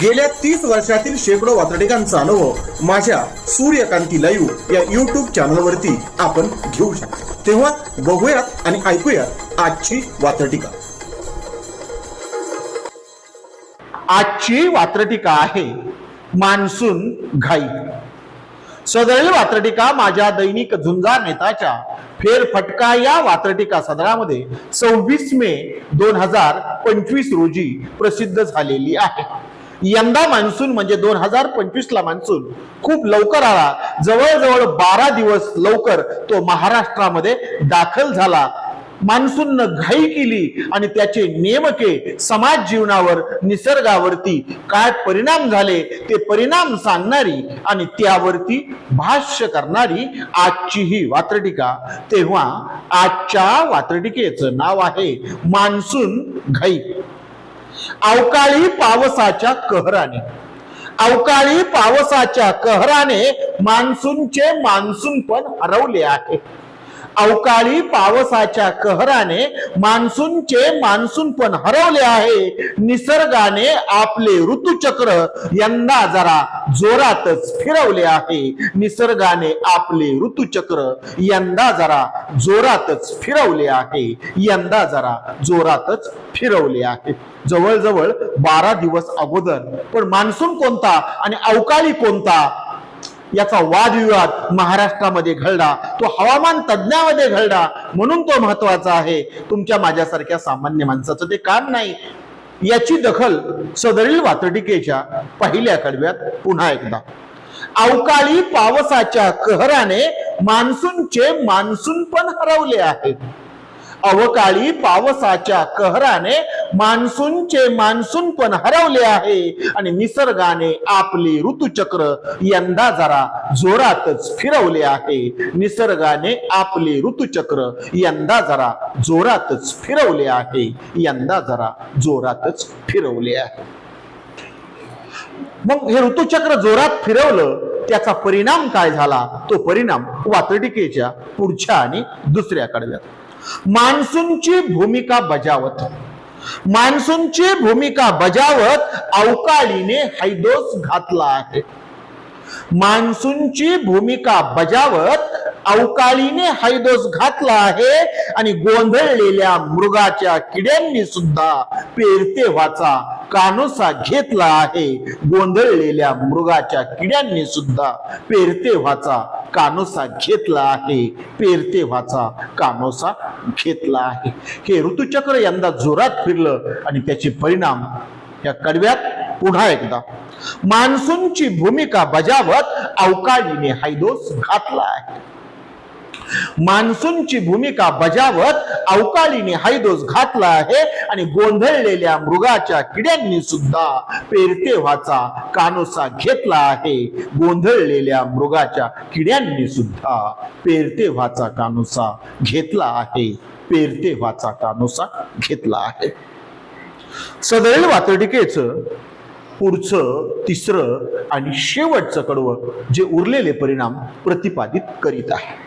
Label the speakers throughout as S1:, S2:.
S1: गेल्या तीस वर्षातील शेकडो वातडिकांचा अनुभव माझ्या सूर्यकांती लाईव्ह या युट्यूब चॅनलवरती आपण घेऊ शकतो. तेव्हा बघूयात आणि ऐकूयात आजची वातटिका आजची वात्रटिका आहे मान्सून घाई. सदरील वात्रटिका माझ्या दैनिक झुंजार नेताच्या फेरफटका या वात्रटिका सदरामध्ये सव्वीस मे दोन हजार पंचवीस रोजी प्रसिद्ध झालेली आहे. यंदा मान्सून म्हणजे दोन हजार पंचवीस ला मान्सून खूप लवकर आला. जवळजवळ बारा दिवस लवकर तो महाराष्ट्रामध्ये दाखल झाला. मान्सूननं घाई केली आणि त्याचे नेमके समाज जीवनावर निसर्गावरती काय परिणाम झाले ते परिणाम सांगणारी आणि त्यावरती भाष्य करणारी आजची ही वात्रटिका. तेव्हा आजच्या वात्रटिकेचं नाव आहे मान्सून घाई. अवकाळी पावसाच्या कहराने. अवकाळी पावसाच्या कहराने मान्सूनचे मान्सून पण हरवले आहे. अवकाळी पावसाच्या कहराने मान्सूनचे मान्सून पण हरवले आहे. निसर्गाने आपले ऋतुचक्र यंदा जरा जोरातच फिरवले आहे. निसर्गाने आपले ऋतुचक्र यंदा जरा जोरातच फिरवले आहे. यंदा जरा जोरातच फिरवले आहे. जवळजवळ बारा दिवस अगोदर. पण मान्सून कोणता आणि अवकाळी कोणता? याचा वादविवाद महाराष्ट्रामध्ये घडला तो हवामान तज्ज्ञामध्ये घडला म्हणून तो महत्त्वाचा आहे. तुमच्या माझ्यासारख्या सामान्य माणसाचं ते काम नाही. याची दखल सदरील वातटिकेच्या पहिल्या कडव्यात पुन्हा एकदा. अवकाळी पावसाच्या कहराने मान्सूनचे मान्सून पण हरवले आहेत. अवकाळी पावसाच्या कहराने मान्सूनचे मान्सून पण हरवले आहे. आणि निसर्गाने आपले ऋतुचक्र यंदा जरा जोरातच फिरवले आहे. निसर्गाने आपले ऋतुचक्र यंदा जरा जोरातच फिरवले आहे. यंदा जरा जोरातच फिरवले आहे. मग हे ऋतुचक्र जोरात फिरवलं त्याचा परिणाम काय झाला? तो परिणाम वातडिकेच्या पुढच्या आणि दुसऱ्या कडव्यात. मान्सूनची भूमिका बजावत. मान्सूनची भूमिका बजावत अवकाळीने हैदोस घातला आहे. मान्सूनची भूमिका बजावत अवकाळीने हैदोस घातला आहे आणि गोंधळलेल्या मृगाच्या किड्यांनी सुद्धा पेरते व्हाचा कानोसा घेतला आहे. गोंधळलेल्या मृगाच्या किड्यांनी सुद्धा पेरते व्हाचा कानोसा घेतला आहे. पेरते व्हाचा कानोसा घेतला आहे. हे ऋतुचक्र यंदा जोरात फिरलं आणि त्याचे परिणाम या कडव्यात पुन्हा एकदा. मान्सूनची भूमिका बजावत अवकाळीने हैदोस घातला आहे. मान्सूनची भूमिका बजावत अवकाळीने हैदोस घातला आहे आणि गोंधळलेल्या मृगाच्या किड्यांनी सुद्धा पेरतेव्हाचा कानोसा घेतला आहे. गोंधळलेल्या मृगाच्या किड्यांनी सुद्धा पेरतेव्हाचा कानोसा घेतला आहे. पेरतेव्हाचा कानोसा घेतला आहे. सदैव वातडिकेचं पुढचं तिसरं आणि शेवटचं कडवं जे उरलेले परिणाम प्रतिपादित करीत आहे.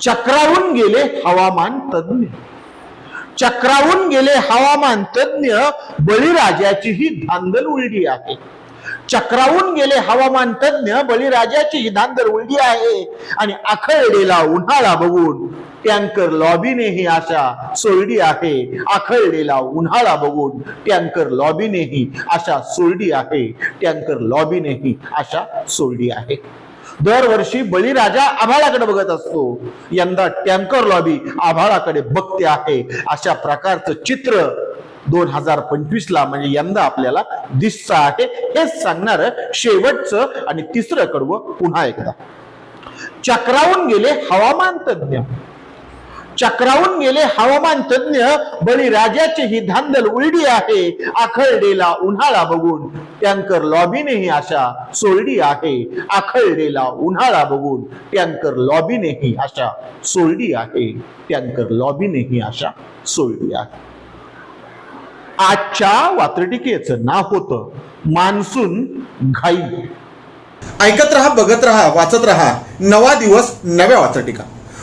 S1: चक्रावून गेले हवामान तज्ञ चक्रावून गेले हवामान तज्ज्ञ बळीराजाची ही धांदल उलटी आहे. चक्रावून गेले हवामान तज्ञ बळीराजाची ही धांदल उलटी आहे. आणि आखळलेला उन्हाळा बघून टँकर लॉबीने ही आशा सोडली आहे. आखळलेला उन्हाळा बघून टँकर लॉबीने ही आशा सोडली आहे. टँकर लॉबीने ही आशा सोडली आहे. दरवर्षी बळीराजा आभाळाकडे बघत असतो. यंदा टँकर लॉबी आभाळाकडे बघते आहे. अशा प्रकारचं चित्र दोन हजार पंचवीस ला म्हणजे यंदा आपल्याला दिसतं आहे. हेच सांगणार शेवटचं आणि तिसरं कडवं पुन्हा एकदा. चक्रावून गेले हवामान तज्ञ चक्रावून गेले हवामान तज्ञ बळीराजाची ही धांदल उलडी आहे आखळडेला उन्हाळा बघून. टँकर लॉबीने ही आशा सोलडी आहे आखळडेला उन्हाळा बघून. टँकर लॉबीने ही आशा सोलडी आहे टँकर लॉबीने ही आशा सोलडी आहे. आजच्या वात्रटिकेचं नाव होतं मान्सून घाई.
S2: ऐकत रहा बघत रहा वाचत रहा. नवा दिवस नव्या वाचटिका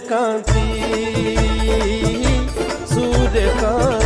S3: Sudekanti, Sudekanti.